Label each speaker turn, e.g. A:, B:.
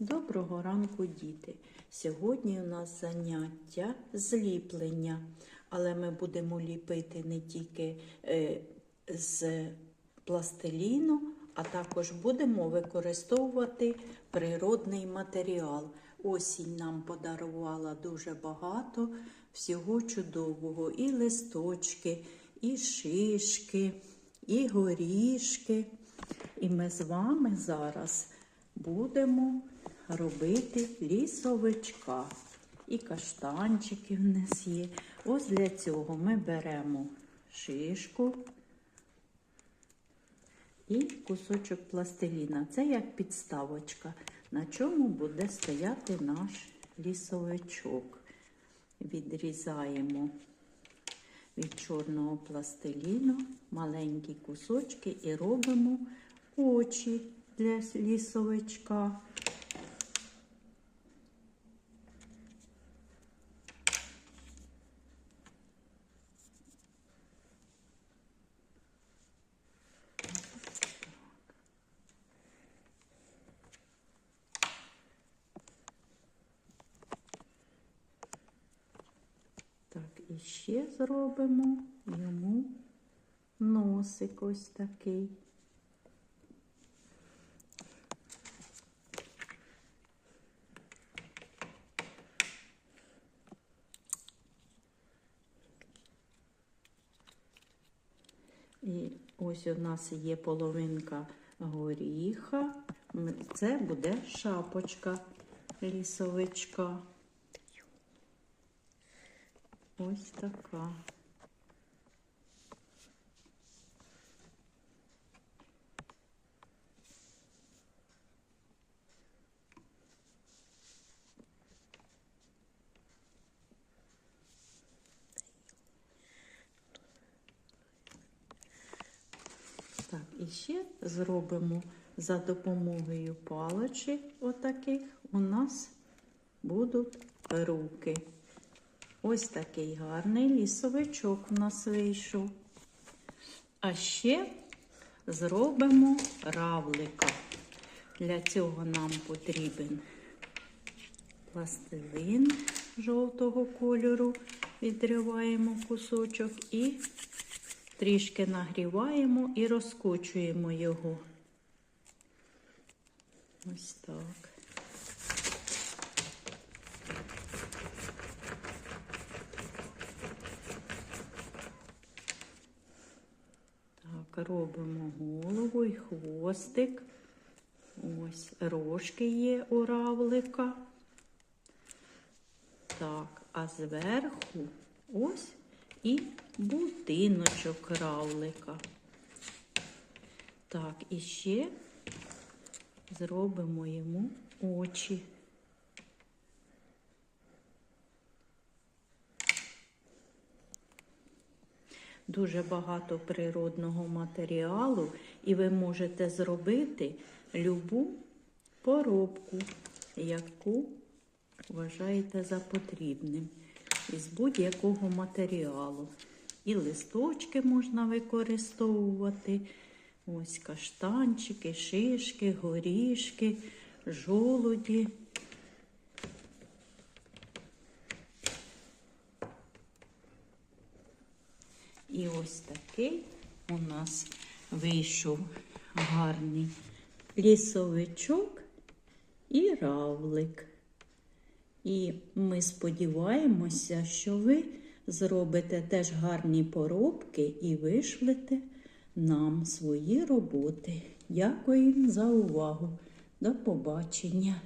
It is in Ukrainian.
A: Доброго ранку, діти! Сьогодні у нас заняття зліплення, але ми будемо ліпити не тільки е, з пластиліну, а також будемо використовувати природний матеріал. Осінь нам подарувала дуже багато всього чудового: і листочки, і шишки, і горішки. І ми з вами зараз будемо робити лісовичка. І каштанчики в нас є. Ось для цього ми беремо шишку і кусочок пластиліна. Це як підставочка, на чому буде стояти наш лісовичок. Відрізаємо від чорного пластиліну маленькі кусочки і робимо очі для лісовичка. Так, і ще зробимо йому носик ось такий. І ось у нас є половинка горіха. Це буде шапочка лісовичка. Ось така. Так, і ще зробимо за допомогою палочок отаких у нас будуть руки. Ось такий гарний лісовичок у нас вийшов. А ще зробимо равлика. Для цього нам потрібен пластилин жовтого кольору, відриваємо кусочок і трішки нагріваємо і розкочуємо його. Ось так. Так, робимо голову і хвостик. Ось рожки є у равлика. Так, а зверху ось і будиночок равлика. Так, і ще зробимо йому очі. Дуже багато природного матеріалу, і ви можете зробити любу поробку, яку вважаєте за потрібним із будь-якого матеріалу. І листочки можна використовувати. Ось каштанчики, шишки, горішки, жолуді. І ось такий у нас вийшов гарний лісовичок і равлик. І ми сподіваємося, що ви зробите теж гарні поробки і вишлете нам свої роботи. Дякую за увагу. До побачення!